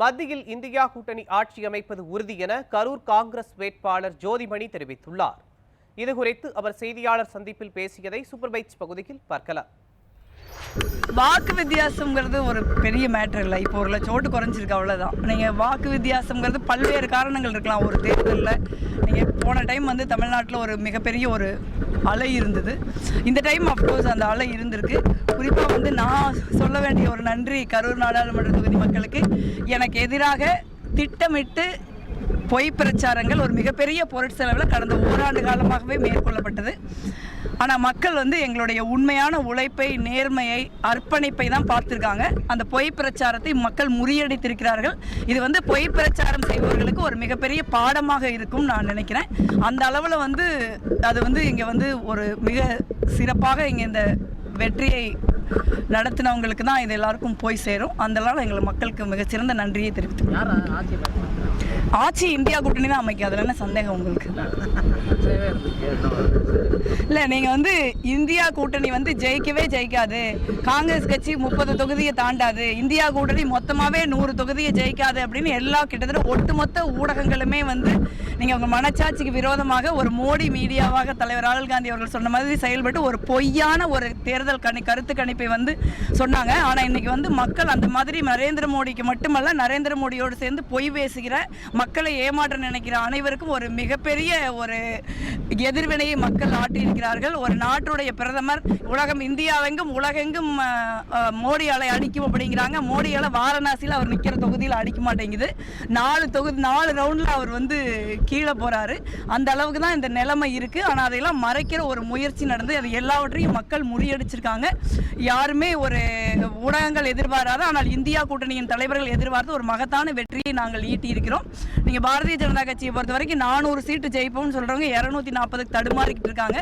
மத்தியில் இந்தியா கூட்டணி ஆட்சி அமைப்பது உறுதி என கரூர் காங்கிரஸ் வேட்பாளர் ஜோதிமணி தெரிவித்துள்ளார். இதுகுறித்து அவர் செய்தியாளர் சந்திப்பில் பேசியதை சூப்பர் பைட்ஸ் பகுதியில் பார்க்கலாம். வாக்கு வித்தியாசம்ங்கிறது ஒரு பெரிய மேட்டர் இல்லை. இப்போ ஒரு லட்சம் ஓட்டு குறைஞ்சிருக்கு அவ்வளோதான் நீங்கள் வாக்கு வித்தியாசம்ங்கிறது பல்வேறு காரணங்கள் இருக்கலாம். ஒரு தேர்தலில் நீங்கள் போன டைம் வந்து தமிழ்நாட்டில் ஒரு மிகப்பெரிய ஒரு அலை இருந்தது. இந்த டைம் அஃப்கோர்ஸ் அந்த அலை இருந்திருக்கு. குறிப்பாக வந்து நான் சொல்ல வேண்டிய ஒரு நன்றி கரூர் நாடாளுமன்ற தொகுதி மக்களுக்கு. எனக்கு எதிராக திட்டமிட்டு பொய் பிரச்சாரங்கள் ஒரு மிகப்பெரிய பொருட்செலவில் கடந்த ஓராண்டு காலமாகவே மேற்கொள்ளப்பட்டது. ஆனால் மக்கள் வந்து எங்களுடைய உண்மையான உழைப்பை நேர்மையை அர்ப்பணிப்பை தான் பார்த்துருக்காங்க. அந்த பொய் பிரச்சாரத்தை மக்கள் முறியடித்திருக்கிறார்கள். இது வந்து பொய் பிரச்சாரம் செய்பவர்களுக்கு ஒரு மிகப்பெரிய பாடமாக இருக்கும் நான் நினைக்கிறேன். அந்த அளவில் வந்து அது வந்து இங்கே வந்து ஒரு மிக சிறப்பாக இங்கே இந்த வெற்றியை நடத்தினவங்களுக்கு தான் இது எல்லாருக்கும் போய் சேரும். அதனால எங்கள் மக்களுக்கு மிகச்சிறந்த நன்றியை தெரிவித்துக்கிறேன் யார் ஆட்சி இந்தியா கூட்டணி தான் அமைக்கும். அதில் என்ன சந்தேகம் உங்களுக்கு? இல்லை நீங்கள் வந்து இந்தியா கூட்டணி வந்து ஜெயிக்கவே ஜெயிக்காது. காங்கிரஸ் கட்சி முப்பது தொகுதியை தாண்டாது. இந்தியா கூட்டணி மொத்தமாகவே நூறு தொகுதியை ஜெயிக்காது அப்படின்னு எல்லா கிட்டத்தட்ட ஒட்டுமொத்த ஊடகங்களுமே வந்து நீங்கள் உங்கள் மனச்சாட்சிக்கு விரோதமாக ஒரு மோடி மீடியாவாக தலைவர் ராகுல் காந்தி அவர்கள் சொன்ன மாதிரி செயல்பட்டு ஒரு பொய்யான ஒரு தேர்தல் கணி கருத்து கணிப்பை வந்து சொன்னாங்க. ஆனால் இன்னைக்கு வந்து மக்கள் அந்த மாதிரி நரேந்திர மோடிக்கு மட்டுமல்ல நரேந்திர மோடியோடு சேர்ந்து பொய் பேசுகிற மக்களை ஏமாற்ற நினைக்கிற அனைவருக்கும் ஒரு மிகப்பெரிய ஒரு எதிர்வினையை மக்கள் ஆட்டியிருக்கிறார்கள். ஒரு நாட்டுடைய பிரதமர் உலகம் இந்தியாவெங்கும் உலகெங்கும் மோடியாலை அடிக்கும் அப்படிங்கிறாங்க. மோடியால வாரணாசியில் அவர் நிற்கிற தொகுதியில் அடிக்க மாட்டேங்குது. நாலு தொகுதி நாலு ரவுண்டில் அவர் வந்து கீழே போகிறாரு அந்த அளவுக்கு தான் இந்த நிலைமை இருக்கு. ஆனால் அதையெல்லாம் மறைக்கிற ஒரு முயற்சி நடந்து அது எல்லாவற்றையும் மக்கள் முறியடிச்சிருக்காங்க. யாருமே ஒரு ஊடகங்கள் எதிர்பாராத ஆனால் இந்தியா கூட்டணியின் தலைவர்கள் எதிர்பார்த்து ஒரு மகத்தான வெற்றியை நாங்கள் ஈட்டி இருக்கிறோம் நீங்க பாரதிய ஜனதா கட்சியை பொறுத்த வரைக்கும் நானூறு சீட்டு ஜெயிப்போம்னு சொல்றவங்க இருநூத்தி நாற்பதுக்கு தடுமாறிக்கிட்டு இருக்காங்க.